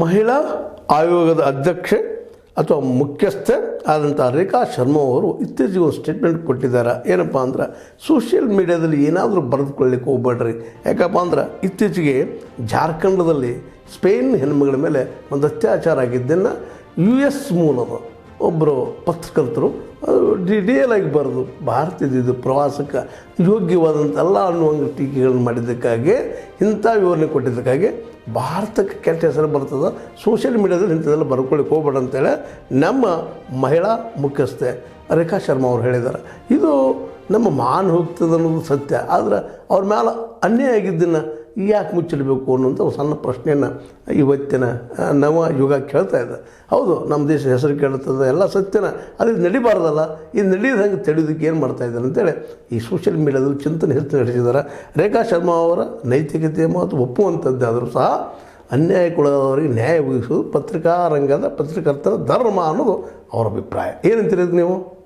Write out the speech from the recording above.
ಮಹಿಳಾ ಆಯೋಗದ ಅಧ್ಯಕ್ಷೆ ಅಥವಾ ಮುಖ್ಯಸ್ಥೆ ಆದಂಥ ರೇಖಾ ಶರ್ಮಾ ಅವರು ಇತ್ತೀಚೆಗೆ ಒಂದು ಸ್ಟೇಟ್ಮೆಂಟ್ ಕೊಟ್ಟಿದ್ದಾರೆ. ಏನಪ್ಪ ಅಂದ್ರೆ ಸೋಷಿಯಲ್ ಮೀಡ್ಯಾದಲ್ಲಿ ಏನಾದರೂ ಬರೆದುಕೊಳ್ಳಿಕ್ಕೆ ಹೋಗ್ಬೇಡ್ರಿ. ಯಾಕಪ್ಪ ಅಂದ್ರೆ ಇತ್ತೀಚೆಗೆ ಜಾರ್ಖಂಡದಲ್ಲಿ ಸ್ಪೇನ್ ಹೆಣ್ಮಗಳ ಮೇಲೆ ಒಂದು ಅತ್ಯಾಚಾರ ಆಗಿದ್ದನ್ನು ಯು ಎಸ್ ಮೂಲದ ಒಬ್ಬರು ಪತ್ರಕರ್ತರು ಡಿಟೇಲ್ ಆಗಿ ಬರೆದು ಇದು ಪ್ರವಾಸಕ್ಕೆ ಯೋಗ್ಯವಾದಂಥಲ್ಲ ಅನ್ನುವಂಗೆ ಟೀಕೆಗಳನ್ನು ಮಾಡಿದ್ದಕ್ಕಾಗಿ, ಇಂಥ ವಿವರಣೆ ಕೊಟ್ಟಿದ್ದಕ್ಕಾಗಿ ಭಾರತಕ್ಕೆ ಕೆಟ್ಟ ಹೆಸರು ಬರ್ತದೆ, ಸೋಷಿಯಲ್ ಮೀಡ್ಯಾದಲ್ಲಿ ಇಂಥದ್ದೆಲ್ಲ ಬರ್ಕೊಳ್ಳಿಕ್ಕೆ ಹೋಗ್ಬೇಡ ಅಂತೇಳಿ ನಮ್ಮ ಮಹಿಳಾ ಮುಖ್ಯಸ್ಥೆ ರೇಖಾ ಶರ್ಮಾ ಅವರು ಹೇಳಿದ್ದಾರೆ. ಇದು ನಮ್ಮ ಮಾನ ಹೋಗ್ತದೆ ಅನ್ನೋದು ಸತ್ಯ. ಆದರೆ ಅವ್ರ ಮೇಲೆ ಅನ್ಯಾಯ ಆಗಿದ್ದನ್ನು ಯಾಕೆ ಮುಚ್ಚಲಬೇಕು ಅನ್ನೋಂಥ ಸಣ್ಣ ಪ್ರಶ್ನೆಯನ್ನು ಇವತ್ತಿನ ನವ ಯುಗ ಕೇಳ್ತಾ ಇದೆ. ಹೌದು, ನಮ್ಮ ದೇಶ ಹೆಸರು ಕೇಳುತ್ತದೆ, ಎಲ್ಲ ಸತ್ಯನ ಅದು ನಡಿಬಾರ್ದಲ್ಲ. ಇದು ನಡೀದು ಹಂಗೆ ತಡೆಯೋದಕ್ಕೆ ಏನು ಮಾಡ್ತಾ ಇದ್ದಾರೆ ಅಂತೇಳಿ ಈ ಸೋಷಿಯಲ್ ಮೀಡಿಯಾದಲ್ಲಿ ಚಿಂತನೆ ಹೆಚ್ಚು ನಡೆಸಿದ್ದಾರೆ. ರೇಖಾ ಶರ್ಮಾ ಅವರ ನೈತಿಕತೆ ಮತ್ತು ಒಪ್ಪುವಂಥದ್ದಾದರೂ ಸಹ ಅನ್ಯಾಯಕ್ಕೊಳಗಾದವರಿಗೆ ನ್ಯಾಯ ಒದಗಿಸುವುದು ಪತ್ರಿಕಾ ರಂಗದ ಪತ್ರಕರ್ತರ ಧರ್ಮ ಅನ್ನೋದು ಅವರ ಅಭಿಪ್ರಾಯ. ಏನಂತೀರಿ ಇದಕ್ಕೆ ನೀವು?